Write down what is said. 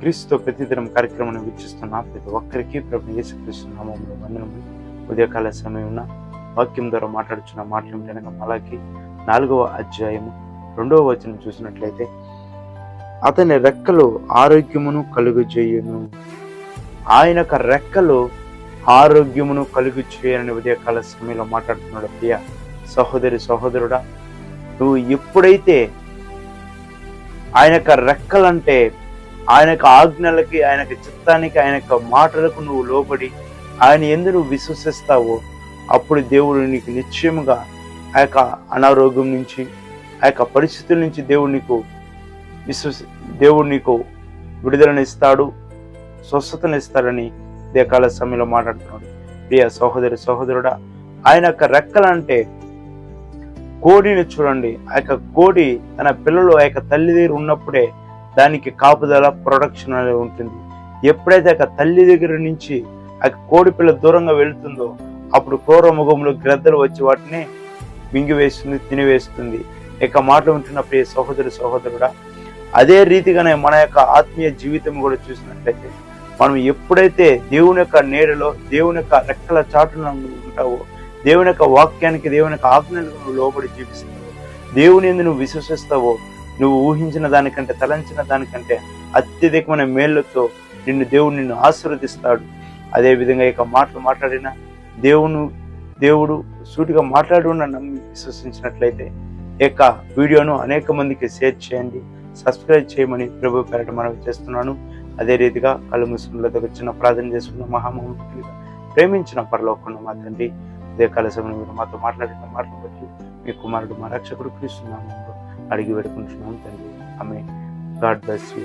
క్రీస్తుతో ప్రతిదినం కార్యక్రమాన్ని వీక్షిస్తున్న ప్రతి ఒక్కరికి ప్రభు యేసుక్రీస్తు నామంలో వందనములు. ఉదయకాల సమయంలో వాక్యం ద్వారా మాట్లాడుచున్న మాటలు కనుక మలాకి నాలుగవ అధ్యాయము రెండవ వచనం చూసినట్లయితే అతని రెక్కలు ఆరోగ్యమును కలుగు ఆయన యొక్క రెక్కలు ఆరోగ్యమును కలుగు చేయనని ఉదయకాల సమయంలో మాట్లాడుతున్నాడు. ప్రియ సహోదరి సహోదరుడా నువ్వు ఎప్పుడైతే ఆయన యొక్క రెక్కలంటే ఆయన యొక్క ఆజ్ఞలకి ఆయన యొక్క చిత్తానికి ఆయన యొక్క మాటలకు నువ్వు లోబడి ఆయన ఎందు నువ్వు విశ్వసిస్తావో అప్పుడు దేవుడు నీకు నిశ్చయముగా ఆ యొక్క అనారోగ్యం నుంచి ఆ యొక్క పరిస్థితుల నుంచి దేవుడు నీకు విశ్వసి దేవుడు నీకు విడుదలనిస్తాడు స్వస్థతనిస్తాడని దేకాల సమయంలో మాట్లాడుతున్నాడు. ప్రియ సహోదరి సహోదరుడా ఆయన యొక్క రెక్కలంటే కోడిని చూడండి. ఆ యొక్క కోడి తన పిల్లలు ఆ యొక్క తల్లి దగ్గర ఉన్నప్పుడే దానికి కాపుదల ప్రొడక్షన్ అనేది ఉంటుంది. ఎప్పుడైతే ఆ తల్లి దగ్గర నుంచి ఆ కోడిపిల్ల దూరంగా వెళుతుందో అప్పుడు క్రూర ముఖంలో గ్రద్దలు వచ్చి వాటిని మింగివేస్తుంది తినివేస్తుంది ఇక మాటలు ఉంటున్న ప్రియ సహోదరు సహోదరుడా అదే రీతిగానే మన యొక్క ఆత్మీయ జీవితం కూడా చూసినట్లయితే మనం ఎప్పుడైతే దేవుని యొక్క నీడలో దేవుని యొక్క రెక్కల చాటున ఉంటావో దేవుని యొక్క వాక్యానికి దేవుని యొక్క ఆజ్ఞలకు నువ్వు లోబడి జీవిస్తావో దేవుని ఎందు నువ్వు విశ్వసిస్తావో నువ్వు ఊహించిన దానికంటే తలంచిన దానికంటే అత్యధికమైన మేళ్ళతో నిన్ను దేవుడు నిన్ను ఆశీర్వదిస్తాడు. అదేవిధంగా ఇక మాటలు మాట్లాడిన దేవును దేవుడు సూటిగా మాట్లాడు నమ్మి విశ్వసించినట్లయితే ఈ యొక్క వీడియోను అనేక మందికి షేర్ చేయండి సబ్స్క్రైబ్ చేయమని ప్రభు పేరట మనవి చేస్తున్నాను. అదే రీతిగా కళ్ళు దగ్గర చిన్న ప్రార్థన చేసుకున్న మహామహుడిగా ప్రేమించిన పరలోకుండా మా తండ్రి ఇదే సమయంలో మీరు మాతో మాట్లాడిన మాటలు బట్టి మీ కుమారుడు మా రక్షకుడు క్రీస్తున్నాము అడిగి పెడుకుంటున్నాం తండ్రి ఆమె గాడ్ బ్లెస్ యూ.